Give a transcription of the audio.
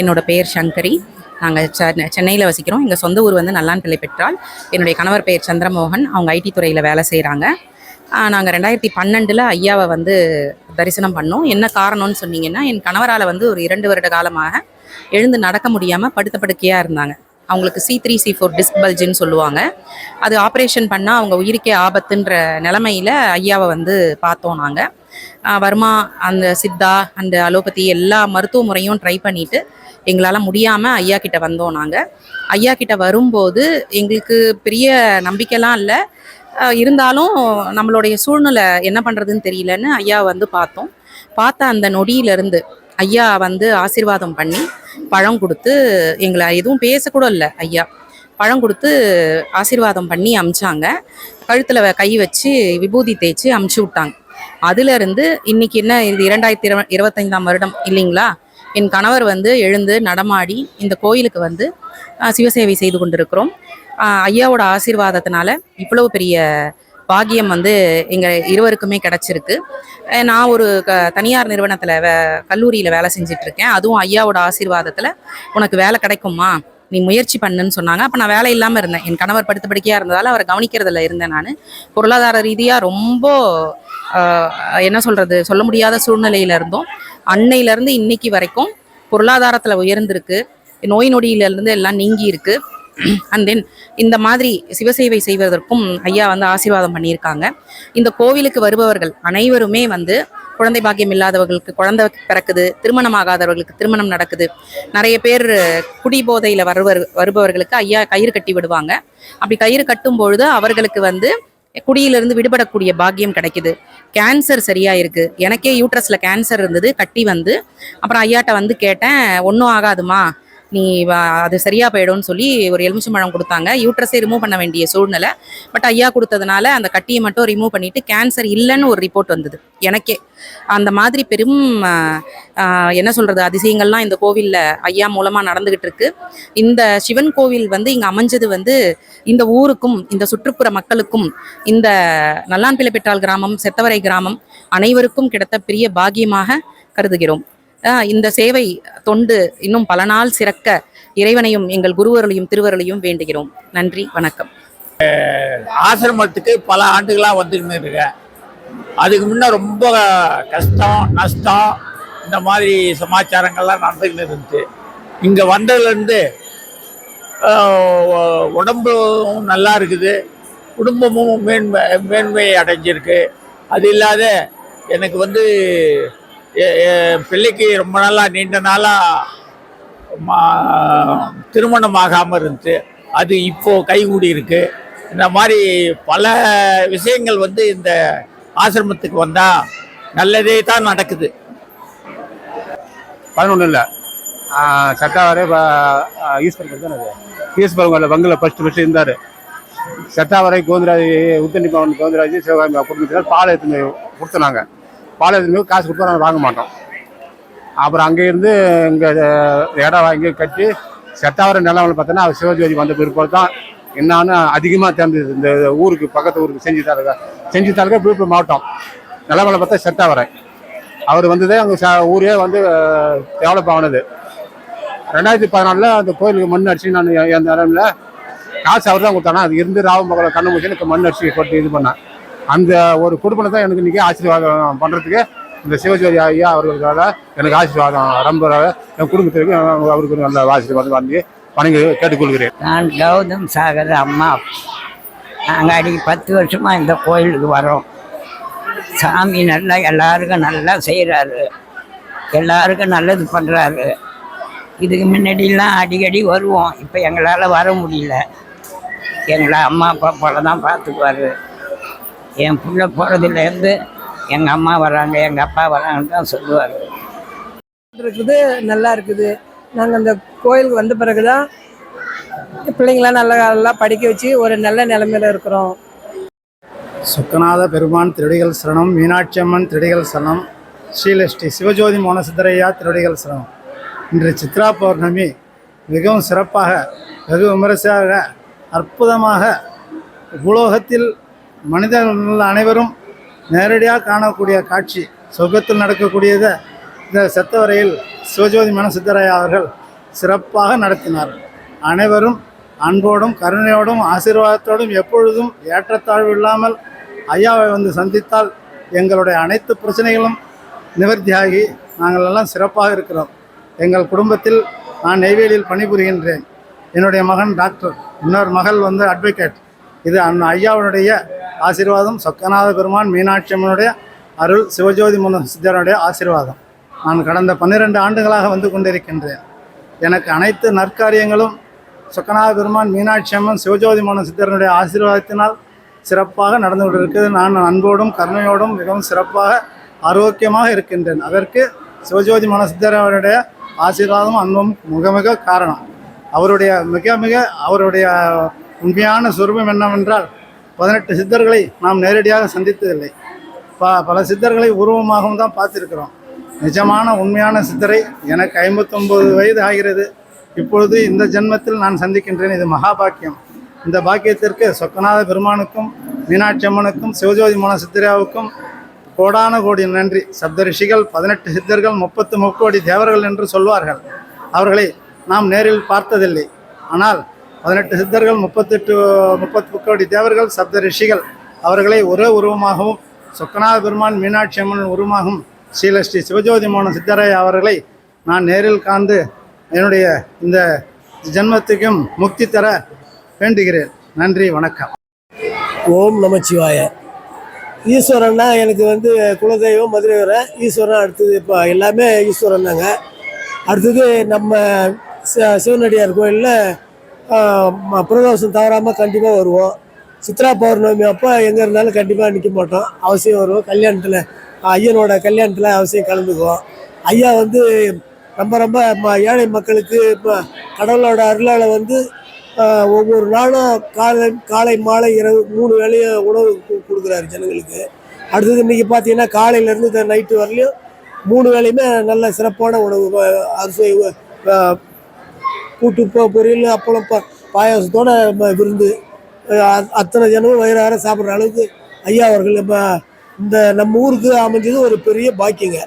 என்னோட பெயர் சங்கரி. நாங்கள் சென்னை சென்னையில் வசிக்கிறோம். எங்கள் சொந்த ஊர் வந்து நல்லான்பிள்ளை பெற்றால் என்னுடைய கணவர் பெயர் சந்திரமோகன். அவங்க ஐடி துறையில் வேலை செய்கிறாங்க நாங்கள் ரெண்டாயிரத்தி பன்னெண்டில் ஐயாவை வந்து தரிசனம் பண்ணோம். என்ன காரணம்னு சொன்னீங்கன்னா என் கணவரால் வந்து ஒரு இரண்டு வருட காலமாக எழுந்து நடக்க முடியாமல் படுத்த படுக்கையாக இருந்தாங்க. அவங்களுக்கு C three C four disc பல்ஜின்னு சொல்லுவாங்க. அது ஆப்ரேஷன் பண்ணால் அவங்க உயிருக்கே ஆபத்துன்ற நிலமையில ஐயாவை வந்து பார்த்தோம் நாங்கள் வர்மா அந்த சித்தா அந்த அலோபதி எல்லா மருத்துவ முறையும் ட்ரை பண்ணிவிட்டு எங்களால் முடியாமல் ஐயா கிட்ட வந்தோம் நாங்கள் ஐயா கிட்ட வரும்போது எங்களுக்கு பெரிய நம்பிக்கைலாம் இல்லை. இருந்தாலும் நம்மளுடைய சூழ்நிலை என்ன பண்ணுறதுன்னு தெரியலன்னு ஐயா வந்து பார்த்தோம். பார்த்த அந்த நொடியிலேருந்து ஐயா வந்து ஆசீர்வாதம் பண்ணி பழம் கொடுத்து எங்களை எதுவும் பேசக்கூட இல்லை ஐயா. பழம் கொடுத்து ஆசீர்வாதம் பண்ணி அமிச்சாங்க. கழுத்தில் கை வச்சு விபூதி தேய்ச்சி அமுச்சு விட்டாங்க. அதுலேருந்து இன்னைக்கு என்ன இது இரண்டாயிரத்தி இரு இருபத்தைந்தாம் வருடம் இல்லைங்களா? என் கணவர் வந்து எழுந்து நடமாடி இந்த கோயிலுக்கு வந்து சிவசேவை செய்து கொண்டிருக்கிறோம். ஐயாவோட ஆசீர்வாதத்தினால இவ்வளவு பெரிய பாகியம் வந்து எங்கள் இருவருக்குமே கிடச்சிருக்கு. நான் ஒரு க தனியார் நிறுவனத்தில் வே கல்லூரியில் வேலை செஞ்சிட்ருக்கேன். அதுவும் ஐயாவோட ஆசீர்வாதத்தில் உனக்கு வேலை கிடைக்குமா? நீ முயற்சி பண்ணுன்னு சொன்னாங்க. அப்போ நான் வேலை இல்லாமல் இருந்தேன். என் கணவர் படுத்த படுக்கையாக இருந்ததால் அவரை கவனிக்கிறதுல இருந்தேன் நான். பொருளாதார ரீதியாக ரொம்ப என்ன சொல்கிறது சொல்ல முடியாத சூழ்நிலையில் இருந்தோம். அன்னையிலேருந்து இன்னைக்கு வரைக்கும் பொருளாதாரத்தில் உயர்ந்திருக்கு. நோய் நொடியிலிருந்து எல்லாம் நீங்கி இருக்கு அண்ட் தென் இந்த மாதிரி சிவசேவை செய்வதற்கும் ஐயா வந்து ஆசீர்வாதம் பண்ணியிருக்காங்க. இந்த கோவிலுக்கு வருபவர்கள் அனைவருமே வந்து குழந்தை பாக்கியம் இல்லாதவர்களுக்கு குழந்தை பிறக்குது திருமணம் ஆகாதவர்களுக்கு திருமணம் நடக்குது. நிறைய பேர் குடிபோதையில் வருவர் வருபவர்களுக்கு ஐயா கயிறு கட்டி விடுவாங்க. அப்படி கயிறு கட்டும் பொழுது அவர்களுக்கு வந்து குடியிலிருந்து விடுபடக்கூடிய பாக்கியம் கிடைக்குது. கேன்சர் சரியா இருக்கு எனக்கே யூட்ரஸ்ல கேன்சர் இருந்தது கட்டி வந்து. அப்புறம் ஐயாட்ட வந்து கேட்டேன் ஒன்றும் ஆகாதுமா. நீ அது சரியா போயிடும்னு சொல்லி ஒரு எலுமிச்சம்பழம் கொடுத்தாங்க. யூட்ரஸே ரிமூவ் பண்ண வேண்டிய சூழ்நிலை. பட் ஐயா கொடுத்ததுனால அந்த கட்டியை மட்டும் ரிமூவ் பண்ணிட்டு கேன்சர் இல்லைன்னு ஒரு ரிப்போர்ட் வந்தது. எனக்கே. அந்த மாதிரி பெரும் என்ன சொல்கிறது அதிசயங்கள்லாம் இந்த கோவிலில் ஐயா மூலமாக நடந்துக்கிட்டு இருக்கு. இந்த சிவன் கோவில் வந்து இங்கே அமைஞ்சது வந்து இந்த ஊருக்கும் இந்த சுற்றுப்புற மக்களுக்கும் இந்த நல்லான்பிள்ளை பெற்றால் கிராமம் செத்தவரை கிராமம் அனைவருக்கும் கிடைத்த பெரிய பாகியமாக கருதுகிறோம். இந்த சேவை தொண்டு இன்னும் பல நாள் சிறக்க இறைவனையும் எங்கள் குருவர்களையும் திருவர்களையும் வேண்டுகிறோம். நன்றி வணக்கம். ஆசிரமத்துக்கு பல ஆண்டுகளாக வந்துக்கிட்டு இருக்கேன். அதுக்கு முன்ன ரொம்ப கஷ்டம் நஷ்டம் இந்த மாதிரி சமாச்சாரங்கள்லாம் நடந்துகிட்டு இருந்துச்சு. இங்கே வந்ததுலேருந்து உடம்பும் நல்லா இருக்குது. குடும்பமும் மேன்மை மேன்மை அடைஞ்சிருக்கு. அது இல்லாத எனக்கு வந்து பிள்ளைக்கு ரொம்ப நாளாக நீண்ட நாளாக திருமணம் ஆகாமல் இருந்துச்சு அது இப்போ கைகூடி இருக்கு. இந்த மாதிரி பல விஷயங்கள் வந்து இந்த ஆசிரமத்துக்கு வந்தால் நல்லதே தான் நடக்குது. பதினொன்று இல்லை. சத்தாவரே ஈஸ்வரன் தானே அது? ஈஸ்வரன் பங்கில் ஃபஸ்ட்டு ஃபஸ்ட்டு இருந்தார். சட்டாவரை கோவிந்தராஜ் உத்தண்டி பவன் கோவிந்தராஜ் சிவகாமி குடும்பத்தினர் பால் எடுத்து கொடுத்தனாங்க. பால் காசு கொடுத்தா நாங்கள் வாங்க மாட்டோம். அப்புறம் அங்கே இருந்து இங்கே இடம் வாங்கி கட்டி செட்டாவர நிலவரம் பார்த்தோன்னா அவர் சிவஜோதி வந்த பிற்பாடு தான் என்னான்னு அதிகமாக தெரிஞ்சது. இந்த ஊருக்கு பக்கத்து ஊருக்கு செஞ்சி தாலுக்கா செஞ்சி தாலுக்கா விழுப்புரம் மாவட்டம். நிலமலை பார்த்தா செட்டாவரை அவர் வந்ததே அங்கே ச- ஊரே வந்து டெவலப் ஆனது. ரெண்டாயிரத்தி பதினாலில் அந்த கோயிலுக்கு மண் அடிச்சு நான் எந்த என் நிலமில் காசு அவர் தான் கொடுத்தானா? அது இருந்து ராவமங்கலம் கண்ணு முடிச்சு எனக்கு மண் அடிச்சு போட்டு இது பண்ணேன் அந்த ஒரு குடும்பத்தை தான் எனக்கு இன்றைக்கி ஆசீர்வாதம் பண்ணுறதுக்கு இந்த சிவஜோதி ஐயா அவர்களுக்காக எனக்கு ஆசீர்வாதம் ரொம்ப என் குடும்பத்திற்கு அவருக்கு நல்ல ஆசீர்வாதம் வந்து வணங்கி கேட்டுக்கொள்கிறேன். நான் கௌதம் சாகர் அம்மா. நாங்கள் அடிக்கடி பத்து வருஷமாக இந்த கோயிலுக்கு வரோம். சாமி நல்லா எல்லாருக்கும் நல்லா செய்கிறாரு எல்லாருக்கும் நல்லது பண்ணுறாரு இதுக்கு முன்னாடிலாம் அடிக்கடி வருவோம். இப்போ எங்களால் வர முடியல. எங்களை அம்மா அப்பா போல தான் பார்த்துக்குவாரு என் புள்ள போகிறதுலேருந்து எங்கள் அம்மா வராங்க எங்கள் அப்பா வராங்கன்னு தான் சொல்லுவார். இருக்குது நல்லா இருக்குது. நாங்கள் அந்த கோயிலுக்கு வந்த பிறகு தான் பிள்ளைங்களாம் நல்லா நல்லா படிக்க வச்சு ஒரு நல்ல நிலைமையில இருக்கிறோம். சொக்கநாத பெருமான் திருடிகள் சரணம் மீனாட்சி அம்மன் திருடிகள் சரணம் ஸ்ரீலஸ்ரீ சிவஜோதி மோன சித்தரையா திருடிகள் சரணம். இன்று சித்ரா பௌர்ணமி மிகவும் சிறப்பாக வெகு விமரிசையாக அற்புதமாக பூலோகத்தில் மனிதர்கள் அனைவரும் நேரடியாக காணக்கூடிய காட்சி சொர்க்கத்தில் நடக்கக்கூடியதை இந்த செத்தவரையில் சிவஜோதி மன சித்தரையா அவர்கள் சிறப்பாக நடத்தினார். அனைவரும் அன்போடும் கருணையோடும் ஆசீர்வாதத்தோடும் எப்பொழுதும் ஏற்றத்தாழ்வு இல்லாமல் ஐயாவை வந்து சந்தித்தால் எங்களுடைய அனைத்து பிரச்சனைகளும் நிவர்த்தியாகி நாங்கள் எல்லாம் சிறப்பாக இருக்கிறோம். எங்கள் குடும்பத்தில் நான் நெய்வேலியில் பணிபுரிகின்றேன். என்னுடைய மகன் டாக்டர் இன்னொரு மகள் வந்து அட்வொகேட். இது அண்ணா ஐயாவுடைய ஆசீர்வாதம் சொக்கநாத பெருமான் மீனாட்சி அம்மனுடைய அருள் சிவஜோதி முன சித்தருடைய ஆசீர்வாதம். நான் கடந்த பன்னிரெண்டு ஆண்டுகளாக வந்து கொண்டிருக்கின்றேன். எனக்கு அனைத்து நற்காரியங்களும் சொக்கநாத பெருமான் மீனாட்சி அம்மன் சிவஜோதி மன சித்தரனுடைய ஆசீர்வாதத்தினால் சிறப்பாக நடந்து கொண்டிருக்கிறது. நான் அன்போடும் கருணையோடும் மிகவும் சிறப்பாக ஆரோக்கியமாக இருக்கின்றேன். அதற்கு சிவஜோதி மனசித்தர் அவருடைய ஆசீர்வாதம் அன்பும் மிக மிக காரணம். அவருடைய மிக மிக அவருடைய உண்மையான சுரூபம் என்னவென்றால் பதினெட்டு சித்தர்களை நாம் நேரடியாக சந்தித்ததில்லை. ப பல சித்தர்களை உருவமாகவும் தான் பார்த்துருக்கிறோம். நிஜமான உண்மையான சித்தரை எனக்கு ஐம்பத்தொம்போது வயது ஆகிறது. இப்பொழுது இந்த ஜென்மத்தில் நான் சந்திக்கின்றேன். இது மகாபாக்கியம். இந்த பாக்கியத்திற்கு சொக்கநாத பெருமானுக்கும் மீனாட்சி அம்மனுக்கும் சிவஜோதி மன சித்திராவுக்கும் கோடான கோடி நன்றி. சப்த ரிஷிகள் பதினெட்டு சித்தர்கள் முப்பத்து முக்கோடி தேவர்கள் என்று சொல்வார்கள். அவர்களை நாம் நேரில் பார்த்ததில்லை. ஆனால் பதினெட்டு சித்தர்கள் முப்பத்தெட்டு முப்பத்து முக்கோடி தேவர்கள் சப்த ரிஷிகள். அவர்களை ஒரே உருவமாகவும் சொக்கநாத பெருமான் மீனாட்சி அம்மன் உருவமாகவும் ஸ்ரீலஸ்ரீ சிவஜோதி மோகன சித்தராய அவர்களை நான் நேரில் காண்டு என்னுடைய இந்த ஜென்மத்துக்கும் முக்தி தர வேண்டுகிறேன். நன்றி வணக்கம். ஓம் நமச்சிவாய. ஈஸ்வரன்னா எனக்கு வந்து குலதெய்வம் மதுரை வர ஈஸ்வரன் அடுத்தது இப்போ எல்லாமே ஈஸ்வரன் தாங்க. அடுத்தது நம்ம சிவனடியார் கோயிலில் பிரதோஷம் தவறாமல் கண்டிப்பாக வருவோம். சித்ரா பௌர்ணமி அப்போ எங்கே இருந்தாலும் கண்டிப்பாக நிற்க மாட்டோம். அவசியம் வருவோம். கல்யாணத்தில் ஐயனோட கல்யாணத்தில் அவசியம் கலந்துக்குவோம். ஐயா வந்து ரொம்ப ரொம்ப ம- ஏழை மக்களுக்கு இப்போ கடவுளோட அருளால் வந்து ஒவ்வொரு நாளும் காலை காலை மாலை இரவு மூணு வேளையும் உணவு கொடுக்குறாரு ஜனங்களுக்கு. அடுத்தது இன்றைக்கி பார்த்தீங்கன்னா காலையிலேருந்து நைட்டு வரலையும் மூணு வேலையுமே நல்ல சிறப்பான உணவு அரிசி கூட்டு பொ- பொரியல் அப்பளம் ப பாயாசத்தோட நம்ம விருந்து அத்தனை ஜனமும் வயிறார சாப்பிட்ற அளவுக்கு ஐயா அவர்கள் நம்ம இந்த நம்ம ஊருக்கு அமைஞ்சது ஒரு பெரிய பாக்கியங்க.